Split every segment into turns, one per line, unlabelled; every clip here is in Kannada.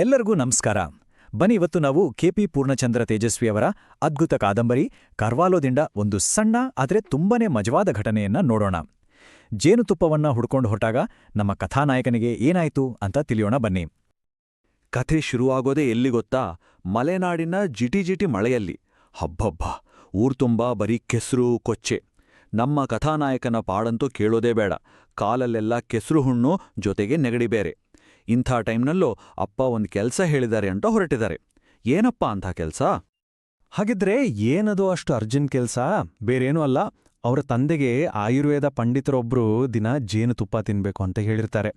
ಎಲ್ಲರಿಗೂ ನಮಸ್ಕಾರ. ಬನ್ನಿ, ಇವತ್ತು ನಾವು ಕೆಪಿ ಪೂರ್ಣಚಂದ್ರ ತೇಜಸ್ವಿಯವರ ಅದ್ಭುತ ಕಾದಂಬರಿ ಕರ್ವಾಲೋದಿಂದ ಒಂದು ಸಣ್ಣ, ಆದರೆ ತುಂಬನೇ ಮಜವಾದ ಘಟನೆಯನ್ನ ನೋಡೋಣ. ಜೇನುತುಪ್ಪವನ್ನ ಹುಡ್ಕೊಂಡು ಹೊರಟಾಗ ನಮ್ಮ ಕಥಾನಾಯಕನಿಗೆ ಏನಾಯ್ತು ಅಂತ ತಿಳಿಯೋಣ ಬನ್ನಿ.
ಕಥೆ ಶುರುವಾಗೋದೇ ಎಲ್ಲಿ ಗೊತ್ತಾ? ಮಲೆನಾಡಿನ ಜಿಟಿಜಿಟಿ ಮಳೆಯಲ್ಲಿ. ಹಬ್ಬಬ್ಬ ಊರ್ತುಂಬಾ ಬರೀ ಕೆಸರು, ಕೊಚ್ಚೆ. ನಮ್ಮ ಕಥಾನಾಯಕನ ಪಾಡಂತೂ ಕೇಳೋದೇ ಬೇಡ. ಕಾಲಲ್ಲೆಲ್ಲ ಕೆಸರು ಹುಣ್ಣು ಜೊತೆಗೆ ನೆಗಡಿ ಬೇರೆ. ಇಂಥ ಟೈಮ್ನಲ್ಲೂ ಅಪ್ಪ ಒಂದು ಕೆಲಸ ಹೇಳಿದ್ದಾರೆ ಅಂತ ಹೊರಟಿದ್ದಾರೆ. ಏನಪ್ಪ ಅಂಥ ಕೆಲಸ?
ಹಾಗಿದ್ರೆ ಏನದು ಅಷ್ಟು ಅರ್ಜೆಂಟ್ ಕೆಲಸ? ಬೇರೇನೂ ಅಲ್ಲ. ಅವರ ತಂದೆಗೆ ಆಯುರ್ವೇದ ಪಂಡಿತರೊಬ್ರು ದಿನ ಜೇನುತುಪ್ಪ ತಿನ್ಬೇಕು ಅಂತ ಹೇಳಿರ್ತಾರೆ.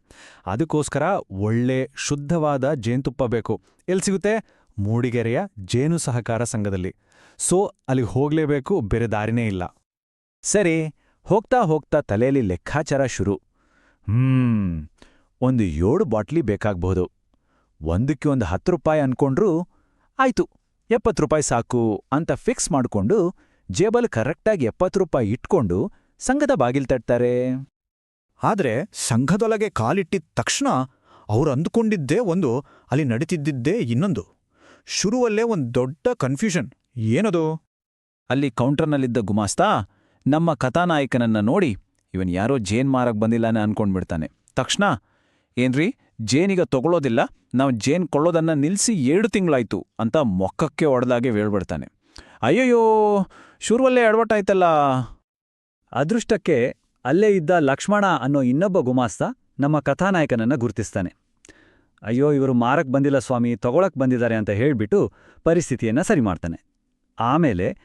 ಅದಕ್ಕೋಸ್ಕರ ಒಳ್ಳೆ ಶುದ್ಧವಾದ ಜೇನುತುಪ್ಪ ಬೇಕು. ಎಲ್ಲಿ ಸಿಗುತ್ತೆ? ಮೂಡಿಗೆರೆಯ ಜೇನು ಸಹಕಾರ ಸಂಘದಲ್ಲಿ. ಸೊ, ಅಲ್ಲಿಗೆ ಹೋಗ್ಲೇಬೇಕು, ಬೇರೆ ದಾರಿನೇ ಇಲ್ಲ.
ಸರಿ, ಹೋಗ್ತಾ ಹೋಗ್ತಾ ತಲೆಯಲ್ಲಿ ಲೆಕ್ಕಾಚಾರ ಶುರು. ಹ್ಮ್. ಒಂದು ಏಳು ಬಾಟ್ಲಿ ಬೇಕಾಗಬಹುದು. ಒಂದಕ್ಕೆ ಒಂದು ಹತ್ತು ರೂಪಾಯಿ ಅನ್ಕೊಂಡ್ರು ಆಯ್ತು ಎಪ್ಪತ್ತು ರೂಪಾಯಿ ಸಾಕು ಅಂತ ಫಿಕ್ಸ್ ಮಾಡ್ಕೊಂಡು ಜೇಬಲ್ ಕರೆಕ್ಟಾಗಿ ಎಪ್ಪತ್ತು ರೂಪಾಯಿ ಇಟ್ಕೊಂಡು ಸಂಘದ ಬಾಗಿಲ್ ತಟ್ತಾರೆ.
ಆದ್ರೆ ಸಂಘದೊಳಗೆ ಕಾಲಿಟ್ಟಿದ ತಕ್ಷಣ ಅವ್ರು ಅಂದುಕೊಂಡಿದ್ದೇ ಒಂದು ಅಲ್ಲಿ ನಡೀತಿದ್ದಿದ್ದೇ ಇನ್ನೊಂದು. ಶುರುವಲ್ಲೇ ಒಂದು ದೊಡ್ಡ ಕನ್ಫ್ಯೂಷನ್ ಏನದು?
ಅಲ್ಲಿ ಕೌಂಟರ್ನಲ್ಲಿದ್ದ ಗುಮಾಸ್ತ ನಮ್ಮ ಕಥಾನಾಯಕನನ್ನ ನೋಡಿ ಇವನ್ ಯಾರೋ ಜೇನ್ ಮಾರಕ್ ಬಂದಿಲ್ಲಾನೆ ಅನ್ಕೊಂಡ್ಬಿಡ್ತಾನೆ. ತಕ್ಷಣ ಏನ್ರಿ? ಜೇನಿಗ ತಗೊಳ್ಳೋದಿಲ್ಲ ನಾವು ಜೇನ್ ಕೊಳ್ಳೋದನ್ನ ನಿಲ್ಸಿ ಎರಡು ತಿಂಗಳಾಯ್ತು ಅಂತ ಮೊಕ್ಕಕ್ಕೆ ಒಡೆದಾಗೆ ಹೇಳ್ಬಿಡ್ತಾನೆ. ಅಯ್ಯಯ್ಯೋ, ಶುರುವಲ್ಲೇ ಎಡವಟ್ಟಾಯ್ತಲ್ಲ ಅದೃಷ್ಟಕ್ಕೆ ಅಲ್ಲೇ ಇದ್ದ ಲಕ್ಷ್ಮಣ ಅನ್ನೋ ಇನ್ನೊಬ್ಬ ಗುಮಾಸ್ತ ನಮ್ಮ ಕಥಾನಾಯಕನನ್ನ ಗುರುತಿಸ್ತಾನೆ. ಅಯ್ಯೋ, ಇವರು ಮಾರಕ್ ಬಂದಿಲ್ಲ ಸ್ವಾಮಿ, ತಗೊಳಕ್ ಬಂದಿದ್ದಾರೆ ಅಂತ ಹೇಳ್ಬಿಟ್ಟು ಪರಿಸ್ಥಿತಿಯನ್ನ ಸರಿ ಮಾಡ್ತಾನೆ ಆಮೇಲೆ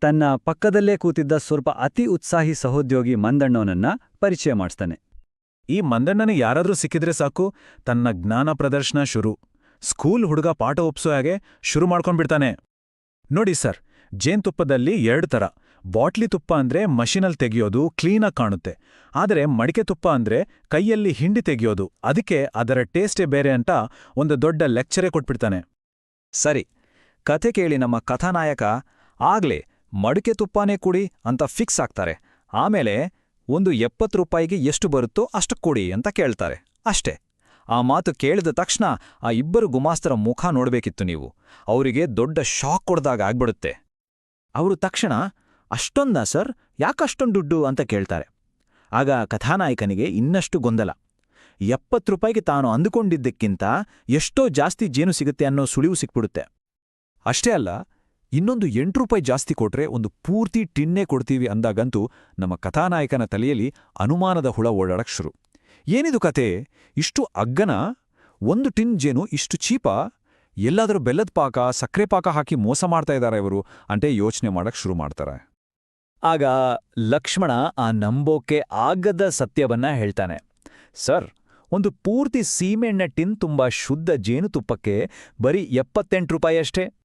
ತನ್ನ ಪಕ್ಕದಲ್ಲೇ ಕೂತಿದ್ದ ಸ್ವಲ್ಪ ಅತಿ ಉತ್ಸಾಹಿ ಸಹೋದ್ಯೋಗಿ ಮಂದಣ್ಣವನನ್ನ ಪರಿಚಯ ಮಾಡಿಸ್ತಾನೆ.
ಈ ಮಂದಣ್ಣನ ಯಾರಾದ್ರೂ ಸಿಕ್ಕಿದ್ರೆ ಸಾಕು. ತನ್ನ ಜ್ಞಾನ ಪ್ರದರ್ಶನ ಶುರು. ಸ್ಕೂಲ್ ಹುಡುಗ ಪಾಠ ಒಪ್ಸೋ ಹಾಗೆ ಶುರು ಮಾಡ್ಕೊಂಡ್ಬಿಡ್ತಾನೆ ನೋಡಿ ಸರ್ ಜೇನ್ತುಪ್ಪದಲ್ಲಿ ಎರಡು ಥರ ಬಾಟ್ಲಿ ತುಪ್ಪ ಅಂದ್ರೆ ಮಷಿನಲ್ಲಿ ತೆಗೆಯೋದು ಕ್ಲೀನಾಗಿ ಕಾಣುತ್ತೆ. ಆದರೆ ಮಡಿಕೆ ತುಪ್ಪ ಅಂದ್ರೆ ಕೈಯಲ್ಲಿ ಹಿಂಡಿ ತೆಗೆಯೋದು. ಅದಕ್ಕೆ ಅದರ ಟೇಸ್ಟೇ ಬೇರೆ ಅಂತ ಒಂದು ದೊಡ್ಡ ಲೆಕ್ಚರೇ ಕೊಟ್ಬಿಡ್ತಾನೆ.
ಸರಿ, ಕಥೆ ಕೇಳಿ ನಮ್ಮ ಕಥಾನಾಯಕ, ಆಗ್ಲೇ ಮಡಿಕೆ ತುಪ್ಪಾನೇ ಕುಡಿ ಅಂತ ಫಿಕ್ಸ್ ಆಗ್ತಾರೆ. ಆಮೇಲೆ ಒಂದು ಎಪ್ಪತ್ತು ರೂಪಾಯಿಗೆ ಎಷ್ಟು ಬರುತ್ತೋ ಅಷ್ಟು ಕೊಡಿ ಅಂತ ಕೇಳ್ತಾರೆ. ಅಷ್ಟೇ. ಆ ಮಾತು ಕೇಳಿದ ತಕ್ಷಣ ಆ ಇಬ್ಬರು ಗುಮಾಸ್ತರ ಮುಖ ನೋಡಬೇಕಿತ್ತು ನೀವು. ಅವರಿಗೆ ದೊಡ್ಡ ಶಾಕ್ ಕೊಡ್ದಾಗ ಆಗ್ಬಿಡುತ್ತೆ. ಅವರು ತಕ್ಷಣ, ಅಷ್ಟೊಂದ ಸರ್? ಯಾಕಷ್ಟೊಂದು ದುಡ್ಡು? ಅಂತ ಕೇಳ್ತಾರೆ. ಆಗ ಕಥಾನಾಯಕನಿಗೆ ಇನ್ನಷ್ಟು ಗೊಂದಲ. ಎಪ್ಪತ್ತು ರೂಪಾಯಿಗೆ ತಾನು ಅಂದುಕೊಂಡಿದ್ದಕ್ಕಿಂತ ಎಷ್ಟೋ ಜಾಸ್ತಿ ಜೇನು ಸಿಗುತ್ತೆ ಅನ್ನೋ ಸುಳಿವು ಸಿಕ್ಬಿಡುತ್ತೆ.
ಅಷ್ಟೇ ಅಲ್ಲ ಇನ್ನೊಂದು ಎಂಟು ರೂಪಾಯಿ ಜಾಸ್ತಿ ಕೊಟ್ರೆ ಒಂದು ಪೂರ್ತಿ ಟಿನ್ನೇ ಕೊಡ್ತೀವಿ ಅಂದಾಗಂತೂ ನಮ್ಮ ಕಥಾನಾಯಕನ ತಲೆಯಲ್ಲಿ ಅನುಮಾನದ ಹುಳ ಓಡಾಡಕ್ ಶುರು. ಏನಿದು ಕತೆ ಇಷ್ಟು ಅಗ್ಗನ? ಒಂದು ಟಿನ್ ಜೇನು ಇಷ್ಟು ಚೀಪಾ? ಎಲ್ಲಾದರೂ ಬೆಲ್ಲದ ಪಾಕ, ಸಕ್ಕರೆ ಪಾಕ ಹಾಕಿ ಮೋಸ ಮಾಡ್ತಾ ಇದ್ದಾರೆ ಇವರು ಅಂತೇ ಯೋಚನೆ ಮಾಡಕ್ ಶುರು ಮಾಡ್ತಾರೆ.
ಆಗ ಲಕ್ಷ್ಮಣ ಆ ನಂಬೋಕೆ ಆಗದ ಸತ್ಯವನ್ನ ಹೇಳ್ತಾನೆ. ಸರ್, ಒಂದು ಪೂರ್ತಿ ಸೀಮೆಎಣ್ಣೆ ಟಿನ್ ತುಂಬಾ ಶುದ್ಧ ಜೇನುತುಪ್ಪಕ್ಕೆ ಬರೀ ಎಪ್ಪತ್ತೆಂಟು ರೂಪಾಯಿ ಅಷ್ಟೇ.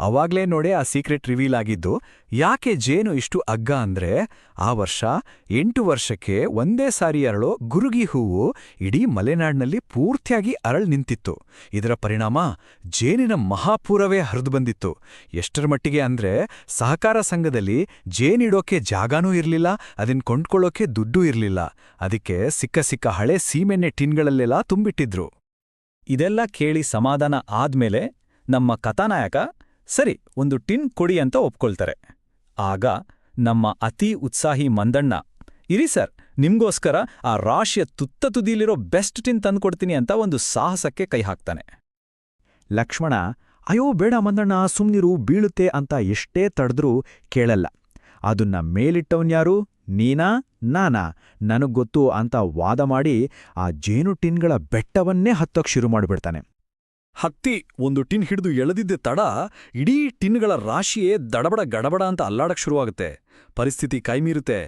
ಅವಾಗ್ಲೇ ನೋಡಿ ಆ ಸೀಕ್ರೆಟ್ ರಿವೀಲ್ ಆಗಿದ್ದು, ಯಾಕೆ ಜೇನು ಇಷ್ಟು ಅಗ್ಗ ಅಂದ್ರೆ, ಆ ವರ್ಷ ಎಂಟು ವರ್ಷಕ್ಕೆ ಒಂದೇ ಸಾರಿ ಅರಳೋ ಗುರುಗಿ ಹೂವು ಇಡೀ ಮಲೆನಾಡಿನಲ್ಲಿ ಪೂರ್ತಿಯಾಗಿ ಅರಳ್ ನಿಂತಿತ್ತು. ಇದರ ಪರಿಣಾಮ ಜೇನಿನ ಮಹಾಪೂರವೇ ಹರಿದು ಬಂದಿತ್ತು. ಎಷ್ಟರ ಮಟ್ಟಿಗೆ ಅಂದ್ರೆ, ಸಹಕಾರ ಸಂಘದಲ್ಲಿ ಜೇನಿಡೋಕೆ ಜಾಗಾನೂ ಇರಲಿಲ್ಲ ಅದನ್ನ ಕೊಂಡ್ಕೊಳ್ಳೋಕೆ ದುಡ್ಡೂ ಇರಲಿಲ್ಲ. ಅದಕ್ಕೆ ಸಿಕ್ಕ ಸಿಕ್ಕ ಹಳೆ ಸೀಮೆಣ್ಣೆ ಟಿನ್ಗಳಲ್ಲೆಲ್ಲ ತುಂಬಿಟ್ಟಿದ್ರು.
ಇದೆಲ್ಲ ಕೇಳಿ ಸಮಾಧಾನ ಆದ್ಮೇಲೆ ನಮ್ಮ ಕಥಾನಾಯಕ ಸರಿ, ಒಂದು ಟಿನ್ ಕೊಡಿ ಅಂತ ಒಪ್ಕೊಳ್ತಾರೆ. ಆಗ ನಮ್ಮ ಅತಿ ಉತ್ಸಾಹಿ ಮಂದಣ್ಣ, ಇರಿ ಸರ್, ನಿಮ್ಗೋಸ್ಕರ ಆ ರಾಶಿಯ ತುತ್ತ ತುದಿಯಲ್ಲಿರೋ ಬೆಸ್ಟ್ ಟಿನ್ ತಂದ್ಕೊಡ್ತೀನಿ ಅಂತ ಒಂದು ಸಾಹಸಕ್ಕೆ ಕೈ ಹಾಕ್ತಾನೆ.
ಲಕ್ಷ್ಮಣ, ಅಯ್ಯೋ ಬೇಡ ಮಂದಣ್ಣ, ಸುಮ್ನಿರು, ಬೀಳುತ್ತೆ ಅಂತ ಎಷ್ಟೇ ತಡೆದ್ರೂ ಕೇಳಲ್ಲ. ಅದನ್ನ ಮೇಲಿಟ್ಟವನ್ಯಾರು ನೀನಾ, ನಾನಾ? ನನಗೊತ್ತು ಅಂತ ವಾದ ಮಾಡಿ ಆ ಜೇನು ಟಿನ್ಗಳ ಬೆಟ್ಟವನ್ನೇ ಹತ್ತೋಕ್ ಶುರು ಮಾಡಿಬಿಡ್ತಾನೆ.
ಹತ್ತಿ ಒಂದು ಟಿನ್ ಹಿಡಿದು ಎಳೆದಿದ್ದೆ ತಡ ಇಡೀ ಟಿನ್ಗಳ ರಾಶಿಯೇ ದಡಬಡ ಗಡಬಡ ಅಂತ ಅಲ್ಲಾಡಕ್ ಶುರುವಾಗುತ್ತೆ. ಪರಿಸ್ಥಿತಿ ಕೈಮೀರುತ್ತೆ.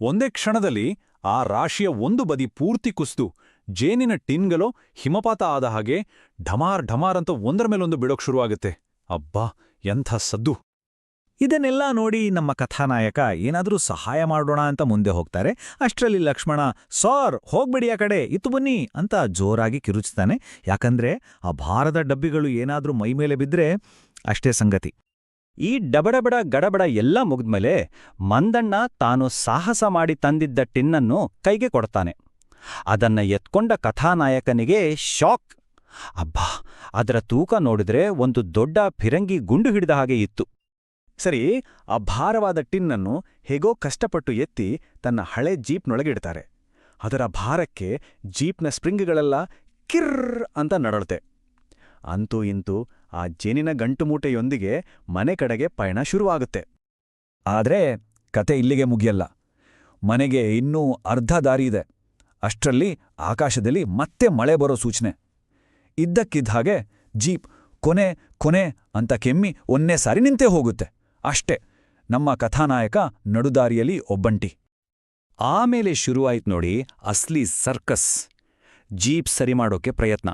ಒಂದೇ ಕ್ಷಣದಲ್ಲಿ ಆ ರಾಶಿಯ ಒಂದು ಬದಿ ಪೂರ್ತಿ ಕುಸ್ದು ಜೇನಿನ ಟಿನ್ಗಳು ಹಿಮಪಾತ ಆದ ಹಾಗೆ ಢಮಾರ್ ಢಮಾರ್ ಅಂತ ಒಂದರ ಮೇಲೊಂದು ಬಿಡೋಕ್ ಶುರುವಾಗುತ್ತೆ. ಅಬ್ಬಾ, ಎಂಥ ಸದ್ದು.
ಇದನ್ನೆಲ್ಲ ನೋಡಿ ನಮ್ಮ ಕಥಾನಾಯಕ ಏನಾದರೂ ಸಹಾಯ ಮಾಡೋಣ ಅಂತ ಮುಂದೆ ಹೋಗ್ತಾರೆ. ಅಷ್ಟರಲ್ಲಿ ಲಕ್ಷ್ಮಣ, ಸಾರ್, ಹೋಗ್ಬಿಡಿ ಆ ಕಡೆ, ಇತ್ತು ಬನ್ನಿ ಅಂತ ಜೋರಾಗಿ ಕಿರುಚ್ತಾನೆ ಯಾಕಂದ್ರೆ ಆ ಭಾರದ ಡಬ್ಬಿಗಳು ಏನಾದರೂ ಮೈಮೇಲೆ ಬಿದ್ರೆ ಅಷ್ಟೇ ಸಂಗತಿ. ಈ ಡಬಡಬಡ ಗಡಬಡ ಎಲ್ಲ ಮುಗಿದ್ಮೇಲೆ ಮಂದಣ್ಣ ತಾನು ಸಾಹಸ ಮಾಡಿ ತಂದಿದ್ದ ಟಿನ್ನನ್ನು ಕೈಗೆ ಕೊಡ್ತಾನೆ. ಅದನ್ನ ಎತ್ಕೊಂಡ ಕಥಾನಾಯಕನಿಗೆ ಶಾಕ್. ಅಬ್ಬಾ,
ಅದರ ತೂಕ ನೋಡಿದ್ರೆ ಒಂದು ದೊಡ್ಡ ಫಿರಂಗಿ ಗುಂಡು ಹಿಡಿದ ಹಾಗೆ ಇತ್ತು.
ಸರಿ, ಆ ಭಾರವಾದ ಟಿನ್ನನ್ನು ಹೇಗೋ ಕಷ್ಟಪಟ್ಟು ಎತ್ತಿ ತನ್ನ ಹಳೆ ಜೀಪ್ನೊಳಗಿಡ್ತಾರೆ ಅದರ ಭಾರಕ್ಕೆ ಜೀಪ್ನ ಸ್ಪ್ರಿಂಗ್ಗಳೆಲ್ಲ ಕಿರ್ರ್ ಅಂತ ನಡಳುತ್ತೆ. ಅಂತೂ ಇಂತೂ ಆ ಜೇನಿನ ಗಂಟುಮೂಟೆಯೊಂದಿಗೆ ಮನೆ ಕಡೆಗೆ ಪಯಣ ಶುರುವಾಗುತ್ತೆ.
ಆದ್ರೆ ಕತೆ ಇಲ್ಲಿಗೆ ಮುಗಿಯಲ್ಲ. ಮನೆಗೆ ಇನ್ನೂ ಅರ್ಧ ದಾರಿ ಇದೆ. ಅಷ್ಟರಲ್ಲಿ ಆಕಾಶದಲ್ಲಿ ಮತ್ತೆ ಮಳೆ ಬರೋ ಸೂಚನೆ. ಇದ್ದಕ್ಕಿದ್ದ ಹಾಗೆ ಜೀಪ್ ಕೊನೆ ಕೊನೆ ಅಂತ ಕೆಮ್ಮಿ ಒಂದೇ ಸಾರಿ ನಿಂತೇ ಹೋಗುತ್ತೆ. ಅಷ್ಟೇ, ನಮ್ಮ ಕಥಾನಾಯಕ ನಡುದಾರಿಯಲ್ಲಿ ಒಬ್ಬಂಟಿ.
ಆಮೇಲೆ ಶುರುವಾಯ್ತು ನೋಡಿ ಅಸ್ಲಿ ಸರ್ಕಸ್. ಜೀಪ್ ಸರಿ ಮಾಡೋಕೆ ಪ್ರಯತ್ನ.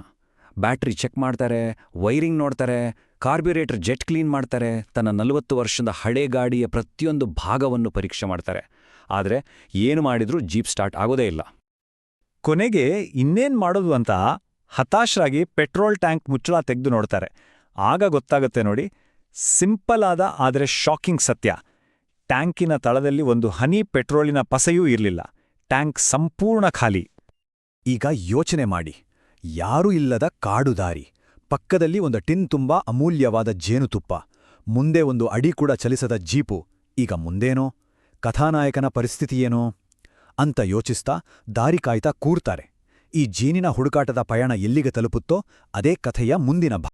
ಬ್ಯಾಟ್ರಿ ಚೆಕ್ ಮಾಡ್ತಾರೆ, ವೈರಿಂಗ್ ನೋಡ್ತಾರೆ, ಕಾರ್ಬ್ಯುರೇಟರ್ ಜೆಟ್ ಕ್ಲೀನ್ ಮಾಡ್ತಾರೆ, ತನ್ನ ನಲವತ್ತು ವರ್ಷದ ಹಳೆ ಗಾಡಿಯ ಪ್ರತಿಯೊಂದು ಭಾಗವನ್ನು ಪರೀಕ್ಷೆ ಮಾಡ್ತಾರೆ. ಆದರೆ ಏನು ಮಾಡಿದ್ರೂ ಜೀಪ್ ಸ್ಟಾರ್ಟ್ ಆಗೋದೇ ಇಲ್ಲ.
ಕೊನೆಗೆ ಇನ್ನೇನ್ ಮಾಡೋದು ಅಂತ ಹತಾಶರಾಗಿ ಪೆಟ್ರೋಲ್ ಟ್ಯಾಂಕ್ ಮುಚ್ಚಳ ತೆಗೆದು ನೋಡ್ತಾರೆ. ಆಗ ಗೊತ್ತಾಗುತ್ತೆ ನೋಡಿ ಸಿಂಪಲ್ ಆದ ಆದರೆ ಶಾಕಿಂಗ್ ಸತ್ಯ. ಟ್ಯಾಂಕಿನ ತಳದಲ್ಲಿ ಒಂದು ಹನಿ ಪೆಟ್ರೋಲಿನ ಪಸೆಯೂ ಇರಲಿಲ್ಲ. ಟ್ಯಾಂಕ್ ಸಂಪೂರ್ಣ ಖಾಲಿ. ಈಗ ಯೋಚನೆ ಮಾಡಿ. ಯಾರೂ ಇಲ್ಲದ ಕಾಡು ದಾರಿ. ಪಕ್ಕದಲ್ಲಿ ಒಂದು ಟಿನ್ ತುಂಬಾ ಅಮೂಲ್ಯವಾದ ಜೇನುತುಪ್ಪ. ಮುಂದೆ ಒಂದು ಅಡಿ ಕೂಡ ಚಲಿಸದ ಜೀಪು. ಈಗ ಮುಂದೇನೋ? ಕಥಾನಾಯಕನ ಪರಿಸ್ಥಿತಿಯೇನೋ ಅಂತ ಯೋಚಿಸ್ತಾ ದಾರಿ ಕಾಯ್ತಾ ಕೂರ್ತಾರೆ. ಈ ಜೀನಿನ ಹುಡುಕಾಟದ ಪಯಣ ಎಲ್ಲಿಗೆ ತಲುಪುತ್ತೋ ಅದೇ ಕಥೆಯ ಮುಂದಿನ